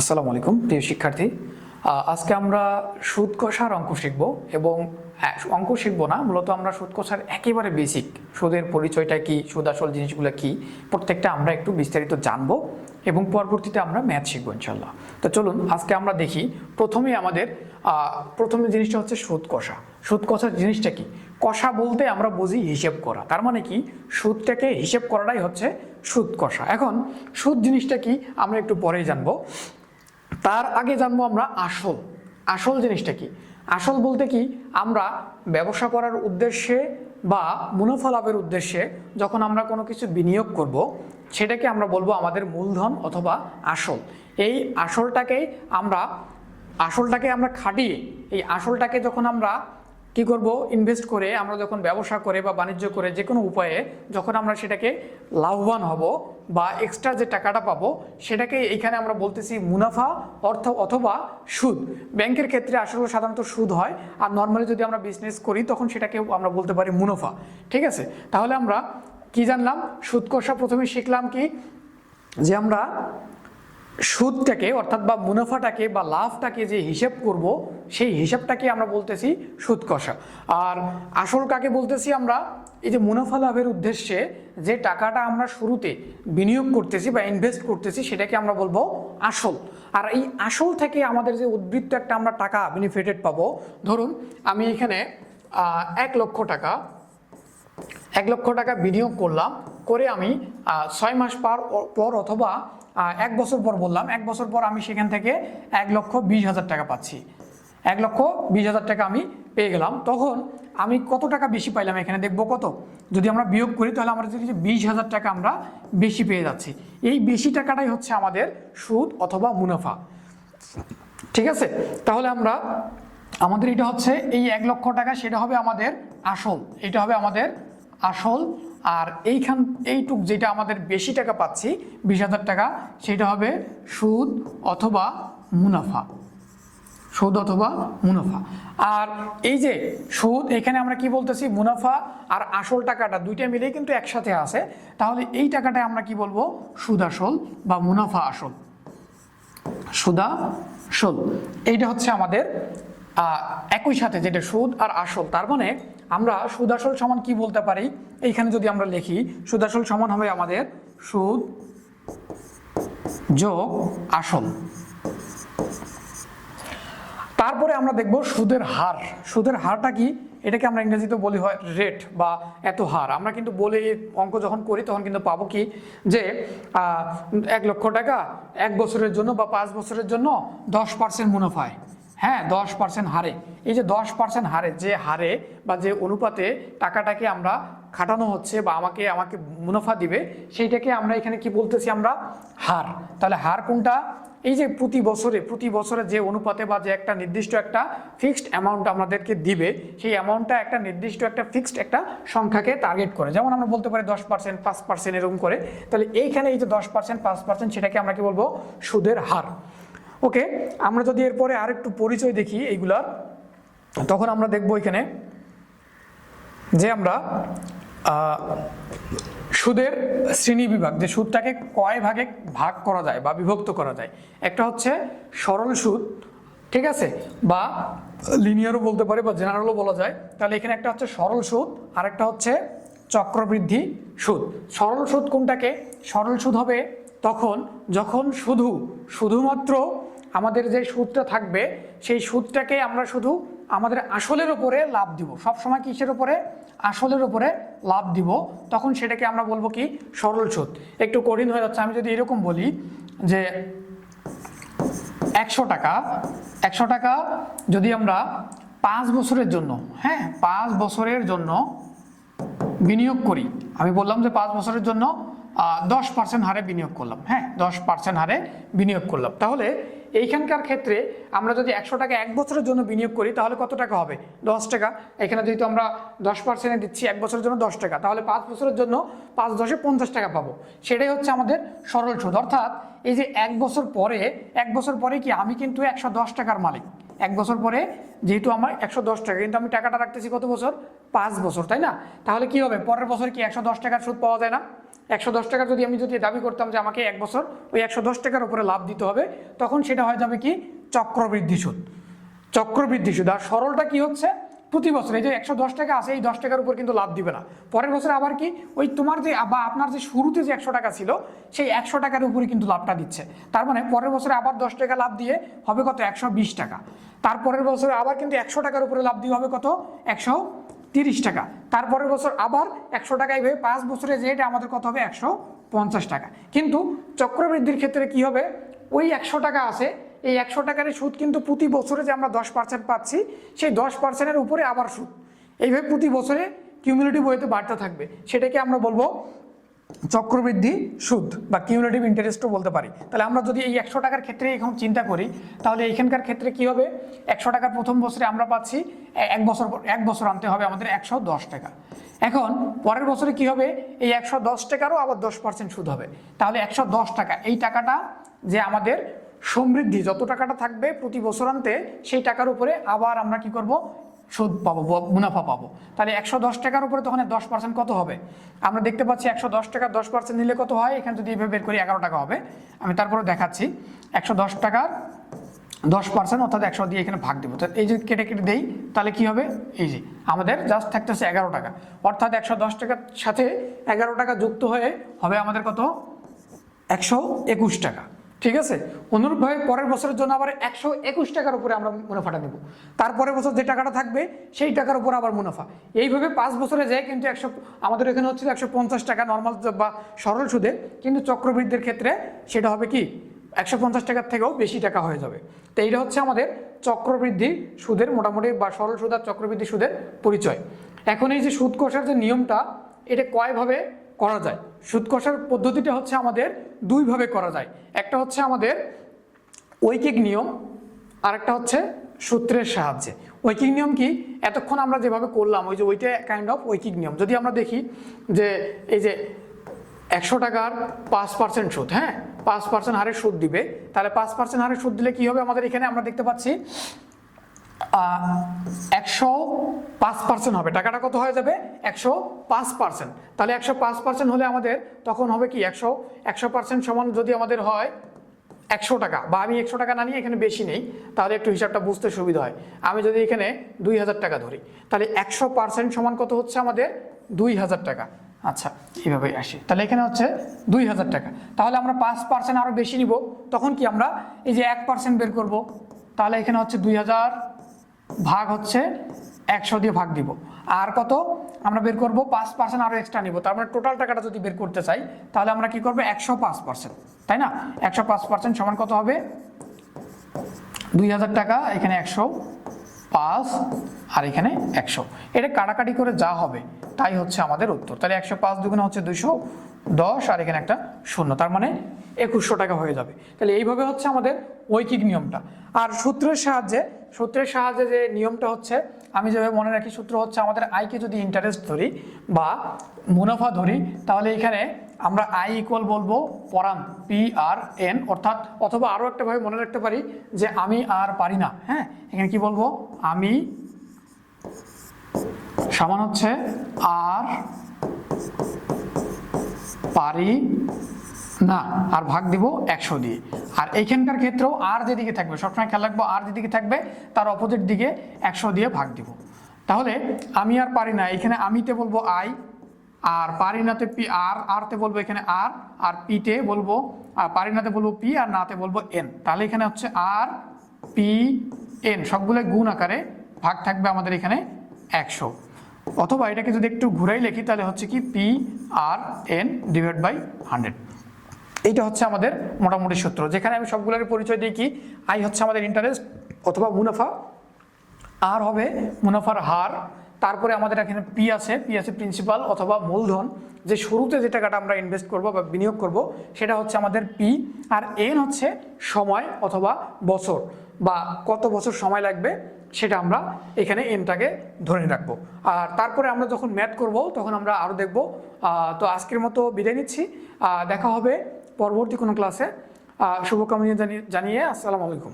আসসালামু আলাইকুম প্রিয় শিক্ষার্থী। আজকে আমরা সুদ কষার অঙ্ক শিখব এবং হ্যাঁ, অঙ্ক শিখব না মূলত আমরা সুদ কষার একেবারে বেসিক সুদের পরিচয়টা কি সুদ আসল জিনিসগুলো কি প্রত্যেকটা আমরা একটু বিস্তারিত জানব এবং পরবর্তীতে আমরা ম্যাথ শিখব ইনশাল্লাহ তো চলুন আজকে আমরা দেখি প্রথমে আমাদের প্রথমে জিনিসটা হচ্ছে সুদ কষা সুদ কষার জিনিসটা কি? কষা বলতে আমরা বুঝি হিসেব করা। তার মানে কি? সুদটাকে হিসেব করাটাই হচ্ছে সুদ কষা এখন সুদ জিনিসটা কি? আমরা একটু পরেই জানব। তার আগে জানব আমরা আসল। আসল জিনিসটা কি? আসল বলতে কি? আমরা ব্যবসা করার উদ্দেশ্যে বা মুনাফা লাভের উদ্দেশ্যে যখন আমরা কোনো কিছু বিনিয়োগ করব, সেটাকে আমরা বলব আমাদের মূলধন অথবা আসল। এই আসলটাকেই আমরা, আসলটাকে আমরা খাটিয়ে, এই আসলটাকে যখন আমরা কি করব? ইনভেস্ট করে আমরা যখন ব্যবসা করে বা বাণিজ্য করে যে কোনো উপায়ে যখন আমরা সেটাকে লাভবান হব বা এক্সট্রা যে টাকাটা পাবো সেটাকে এইখানে আমরা বলতেছি মুনাফা অর্থ অথবা সুদ। ব্যাংকের ক্ষেত্রে আসলে সাধারণত সুদ হয় আর নর্মালি যদি আমরা বিজনেস করি তখন সেটাকে আমরা বলতে পারি মুনাফা। ঠিক আছে? তাহলে আমরা কি জানলাম? সুদ কষা প্রথমে শিখলাম কি? যে আমরা সুদটাকে, অর্থাৎ বা মুনাফাটাকে বা লাভটাকে যে হিসেব করব, সেই হিসাবটাকে আমরা বলতেছি সুদ কষা। আর আসল কাকে বলতেছি আমরা? এই যে মুনাফা লাভের উদ্দেশ্যে যে টাকাটা আমরা শুরুতে বিনিয়োগ করতেছি বা ইনভেস্ট করতেছি, সেটাকে আমরা বলব আসল। আর এই আসল থেকে আমাদের যে উদ্বৃত্ত একটা আমরা টাকা বেনিফিটেড পাবো, ধরুন আমি এখানে এক লক্ষ টাকা, এক লক্ষ টাকা বিনিয়োগ করলাম, করে আমি ছয় মাস পার, পর অথবা এক বছর পর বললাম, এক বছর পর আমি সেখান থেকে এক লক্ষ বিশ হাজার টাকা পাচ্ছি। এক লক্ষ বিশ হাজার টাকা আমি পেয়ে গেলাম। তখন আমি কত টাকা বেশি পাইলাম এখানে দেখব কত? যদি আমরা বিয়োগ করি, তাহলে আমরা যদি বিশ হাজার টাকা আমরা বেশি পেয়ে যাচ্ছি। এই বেশি টাকাটাই হচ্ছে আমাদের সুদ অথবা মুনাফা। ঠিক আছে? তাহলে আমরা, আমাদের এটা হচ্ছে এই এক লক্ষ টাকা, সেটা হবে আমাদের আসল, এটা হবে আমাদের আসল। আর এইখান, এইটুক যেটা আমাদের বেশি টাকা পাচ্ছি, বিশ হাজার টাকা, সেটা হবে সুদ অথবা মুনাফা। সুদ অথবা মুনাফা। আর এই যে সুদ, এখানে আমরা কি বলতেছি? মুনাফা আর আসল টাকাটা দুইটা মিলেই কিন্তু একসাথে আছে। তাহলে এই টাকাটা আমরা কি বলব? সুদ আসল বা মুনাফা আসল। সুদা সুদ এইটা হচ্ছে আমাদের একই সাথে যেটা সুদ আর আসল। তার মানে আমরা সুদ আসল সমান কি বলতে পারি? এইখানে যদি আমরা লিখি সুদ আসল সমান হবে আমাদের সুদ যোগ আসল। তারপরে আমরা দেখব সুদের হার। সুদের হারটা কি? এটাকে আমরা ইংরেজিতে বলি হয় রেট বা এত হার। আমরা কিন্তু বলে অঙ্ক যখন করি, তখন কিন্তু পাবো কি? যে এক লক্ষ টাকা এক বছরের জন্য বা পাঁচ বছরের জন্য দশ পার্সেন্ট মুনাফায় হ্যাঁ দশ পার্সেন্ট হারে। এই যে দশ পার্সেন্ট হারে, যে হারে বা যে অনুপাতে টাকাটাকে আমরা খাটানো হচ্ছে বা আমাকে আমাকে মুনাফা দিবে, সেইটাকে আমরা এখানে কি বলতেছি আমরা? হার। তাহলে হার কোনটা? এই যে প্রতি বছরে প্রতি বছরে যে অনুপাতে বা যে একটা নির্দিষ্ট একটা ফিক্সড অ্যামাউন্ট আমাদেরকে দিবে, সেই অ্যামাউন্টটা একটা নির্দিষ্ট একটা ফিক্সড একটা সংখ্যাকে টার্গেট করে। যেমন আমরা বলতে পারি দশ পার্সেন্ট পাঁচ পার্সেন্ট এরকম করে। তাহলে এইখানে এই যে দশ পার্সেন্ট পাঁচ পার্সেন্ট সেটাকে আমরা কি বলব? সুদের হার। ওকে, আমরা যদি এরপরে আর একটু পরিচয় দেখি এইগুলার তখন আমরা দেখব এখানে যে আমরা সুদের শ্রেণি বিভাগ, যে সুদটাকে কয় ভাগে ভাগ করা যায় বা বিভক্ত করা যায়? একটা হচ্ছে সরল সুদ, ঠিক আছে? বা লিনিয়ারও বলতে পারে বা জেনারেলও বলা যায়। তাহলে এখানে একটা হচ্ছে সরল সুদ আর একটা হচ্ছে চক্রবৃদ্ধি সুদ। সরল সুদ কোনটাকে? সরল সুদ হবে তখন যখন শুধু, শুধুমাত্র আমাদের যে সুদটা থাকবে, সেই সুদটাকে আমরা শুধু আমাদের আসলের উপরে লাভ দিব। সব সময় কিসের উপরে? আসলের উপরে লাভ দিব। তখন সেটাকে আমরা বলব কি? সরল সুদ। একটু কঠিন হয়ে যাচ্ছে। আমি যদি এরকম বলি যে একশো টাকা একশো টাকা যদি আমরা পাঁচ বছরের জন্য হ্যাঁ পাঁচ বছরের জন্য বিনিয়োগ করি, আমি বললাম যে পাঁচ বছরের জন্য দশ পার্সেন্ট হারে বিনিয়োগ করলাম হ্যাঁ দশ পার্সেন্ট হারে বিনিয়োগ করলাম। তাহলে এইখানকার ক্ষেত্রে আমরা যদি একশো টাকা এক বছরের জন্য বিনিয়োগ করি, তাহলে কত টাকা হবে? দশ টাকা। এখানে যেহেতু আমরা দশ পার্সেন্টে দিচ্ছি এক বছরের জন্য দশ টাকা, তাহলে পাঁচ বছরের জন্য পাঁচ দশে পঞ্চাশ টাকা পাবো। সেটাই হচ্ছে আমাদের সরল সুদ। অর্থাৎ এই যে এক বছর পরে, এক বছর পরে কি আমি কিন্তু একশো দশ টাকার মালিক? এক বছর পরে যেহেতু আমার একশো দশ টাকা, কিন্তু আমি টাকাটা রাখতেছি কত বছর? পাঁচ বছর, তাই না? তাহলে কি হবে? পরের বছর কি একশো দশ টাকার সুদ পাওয়া যায় না? একশো দশ টাকা যদি আমি যদি দাবি করতাম যে আমাকে এক বছর ওই একশো দশ টাকার উপরে লাভ দিতে হবে, তখন সেটা হয়ে যাবে কি? চক্রবৃদ্ধি সুদ। চক্রবৃদ্ধি সুদ। আর সরলটা কি হচ্ছে? প্রতি বছর এই যে একশো দশ টাকা আছে, এই দশ টাকার উপর কিন্তু লাভ দিবে না। পরের বছর আবার কি? ওই তোমার যে বা আপনার যে শুরুতে যে একশো টাকা ছিল, সেই একশো টাকার উপরে কিন্তু লাভটা দিচ্ছে। তার মানে পরের বছরে আবার দশ টাকা লাভ দিয়ে হবে কত? একশো বিশ টাকা। তারপরের বছরে আবার কিন্তু একশো টাকার উপরে লাভ দিয়ে হবে কত? একশো তিরিশ টাকা। তারপরের বছর আবার একশো টাকা এইভাবে পাঁচ বছরে যে এটা আমাদের কত হবে একশো পঞ্চাশ টাকা। কিন্তু চক্রবৃদ্ধির ক্ষেত্রে কি হবে? ওই একশো টাকা আছে, এই একশো টাকার সুদ কিন্তু প্রতি বছরে যে আমরা দশ পার্সেন্ট পাচ্ছি, সেই দশ পার্সেন্টের উপরে আবার সুদ। এইভাবে প্রতি বছরে কিউমিউনিটি বইতে বাড়তে থাকবে। সেটাকে আমরা বলব চক্রবৃদ্ধি, সুদ বা কিউমুলেটিভ ইন্টারেস্টও বলতে পারি। তাহলে আমরা যদি এই একশো টাকার ক্ষেত্রে এখন চিন্তা করি, তাহলে এইখানকার ক্ষেত্রে কি হবে? একশো টাকার প্রথম বছরে আমরা পাচ্ছি এক বছর এক বছর আনতে হবে আমাদের একশো দশ টাকা। এখন পরের বছরে কি হবে? এই একশো দশ টাকারও আবার দশ পার্সেন্ট সুদ হবে। তাহলে একশো দশ টাকা, এই টাকাটা যে আমাদের সমৃদ্ধি, যত টাকাটা থাকবে প্রতি বছরান্তে সেই টাকার উপরে আবার আমরা কি করব? সুদ পাবো মুনাফা পাবো। তাহলে একশো দশ টাকার উপরে তখন দশ পার্সেন্ট কত হবে? আমরা দেখতে পাচ্ছি একশো দশ টাকা দশ পার্সেন্ট নিলে কত হয়? এখানে যদি এইভাবে বের করি, এগারো টাকা হবে। আমি তারপরে দেখাচ্ছি। একশো দশ টাকার দশ পার্সেন্ট অর্থাৎ একশো দিয়ে এখানে ভাগ দেবো। তো এই যে কেটে কেটে দেই, তাহলে কি হবে? এই যে, আমাদের জাস্ট থাকতেছে এগারো টাকা। অর্থাৎ একশো দশ টাকার সাথে এগারো টাকা যুক্ত হয়ে হবে আমাদের কত? একশো একুশ টাকা। ঠিক আছে? অনুরূপভাবে পরের বছরের জন্য আবার একশো একুশ টাকার উপরে আমরা মুনাফাটা নেব। তারপরের বছর যে টাকাটা থাকবে, সেই টাকার উপর আবার মুনাফা। এইভাবে পাঁচ বছরে যায় কিন্তু একশো, আমাদের এখানে হচ্ছে একশো পঞ্চাশ টাকা নর্মাল বা সরল সুদে। কিন্তু চক্রবৃদ্ধির ক্ষেত্রে সেটা হবে কি? একশো পঞ্চাশ টাকার থেকেও বেশি টাকা হয়ে যাবে। তো এইটা হচ্ছে আমাদের চক্রবৃদ্ধি সুদের মোটামুটি, বা সরল সুদ আর চক্রবৃদ্ধি সুদের পরিচয়। এখন এই যে সুদ কষার যে নিয়মটা, এটা কয়ভাবে করা যায়? সুদ কষার পদ্ধতিটা হচ্ছে আমাদের দুইভাবে করা যায়। একটা হচ্ছে আমাদের ঐকিক নিয়ম আর একটা হচ্ছে সূত্রের সাহায্যে। ঐকিক নিয়ম কি? এতক্ষণ আমরা যেভাবে করলাম, ওই যে ওইটা কাইন্ড অফ ঐকিক নিয়ম। যদি আমরা দেখি যে এই যে একশো টাকার পাঁচ পার্সেন্ট সুদ হ্যাঁ? পাঁচ পার্সেন্ট হারে সুদ দিবে, তাহলে পাঁচ পার্সেন্ট হারে সুদ দিলে কি হবে আমাদের এখানে? আমরা দেখতে পাচ্ছি পাঁচ পার্সেন্ট হবে। টাকাটা কত হয়ে যাবে? একশো পাঁচ পার্সেন্ট তাহলে একশো পাঁচ পার্সেন্ট হলে আমাদের তখন হবে কি? একশো একশো পার্সেন্ট সমান যদি আমাদের হয় একশো টাকা। বা আমি একশো টাকা না নিয়ে এখানে বেশি নেই, তাহলে একটু হিসাবটা বুঝতে সুবিধা হয়। আমি যদি এখানে দুই হাজার টাকা ধরি, তাহলে একশো পার্সেন্ট সমান কত হচ্ছে আমাদের? দুই হাজার টাকা। আচ্ছা এইভাবেই আসি। তাহলে এখানে হচ্ছে দুই হাজার টাকা। তাহলে আমরা পাঁচ পার্সেন্ট আরও বেশি নিব। তখন কি আমরা এই যে এক পার্সেন্ট বের করব? তাহলে এখানে হচ্ছে দুই হাজার ভাগ হচ্ছে একশো দিয়ে ভাগ দিব। আর কত? আমরা বের করব পাঁচ পার্সেন্ট আরও এক্সট্রা নিব। তার মানে টোটাল টাকাটা যদি বের করতে চাই, তাহলে আমরা কি করব? একশো পাঁচ পার্সেন্ট তাই না? একশো পাঁচ পার্সেন্ট সমান কত হবে? দুই হাজার টাকা, এখানে একশো পাঁচ, আর এখানে একশো। এটা কাটাকাটি করে যা হবে, তাই হচ্ছে আমাদের উত্তর। তাহলে একশো পাঁচ দুগুণে হচ্ছে দুশো দশ, আর এখানে একটা শূন্য। তার মানে একুশশো টাকা হয়ে যাবে। তাহলে এইভাবে হচ্ছে আমাদের ঐকিক নিয়মটা। আর সূত্রের সাহায্যে সূত্রের সাহায্যে যে নিয়মটা হচ্ছে আমি যেভাবে মনে রাখি, সূত্র হচ্ছে আমাদের আয়কে যদি ইন্টারেস্ট ধরি বা মুনাফা ধরি, তাহলে এখানে আমরা আই ইকুয়াল বলব পরাম পি আর এন অর্থাৎ অথবা আরও একটাভাবে মনে রাখতে পারি যে আমি আর পারি না। হ্যাঁ এখানে কি বলব? আমি সমান হচ্ছে আর পারি না, আর ভাগ দিব একশো দিয়ে। আর এইখানকার ক্ষেত্রেও আর যেদিকে থাকবে, সবসময় খেয়াল রাখব, আর যেদিকে থাকবে, তার অপোজিট দিকে একশো দিয়ে ভাগ দিব। তাহলে আমি আর পারি না, এখানে আমিতে বলব আই আর পারি পারিনাতে পি, আর, আরতে বলব এখানে আর আর পিতে বলব আর পারি পারিনাতে বলব পি আর নাতে বলব এন তাহলে এখানে হচ্ছে আর পি এন সবগুলো গুণ আকারে ভাগ থাকবে আমাদের এখানে একশো। অথবা এটাকে যদি একটু ঘুরাই লিখি, তাহলে হচ্ছে কি P R N divide by hundred এইটা হচ্ছে আমাদের মোটামুটি সূত্র। যেখানে আমি সবগুলোর পরিচয় দিই কি? আই হচ্ছে আমাদের ইন্টারেস্ট অথবা মুনাফা। আর হবে মুনাফার হার। তারপরে আমাদের এখানে পি আছে পি আছে প্রিন্সিপাল অথবা মূলধন। যে শুরুতে যে টাকাটা আমরা ইনভেস্ট করব বা বিনিয়োগ করব, সেটা হচ্ছে আমাদের পি আর এন হচ্ছে সময় অথবা বছর বা কত বছর সময় লাগবে, সেটা আমরা এখানে এনটাকে ধরে রাখব। আর তারপরে আমরা যখন ম্যাথ করব, তখন আমরা আরও দেখব। তো আজকের মতো বিদায় নিচ্ছি। দেখা হবে পরবর্তী কোনো ক্লাসে শুভকামনা জানিয়ে জানিয়ে আসসালামু আলাইকুম।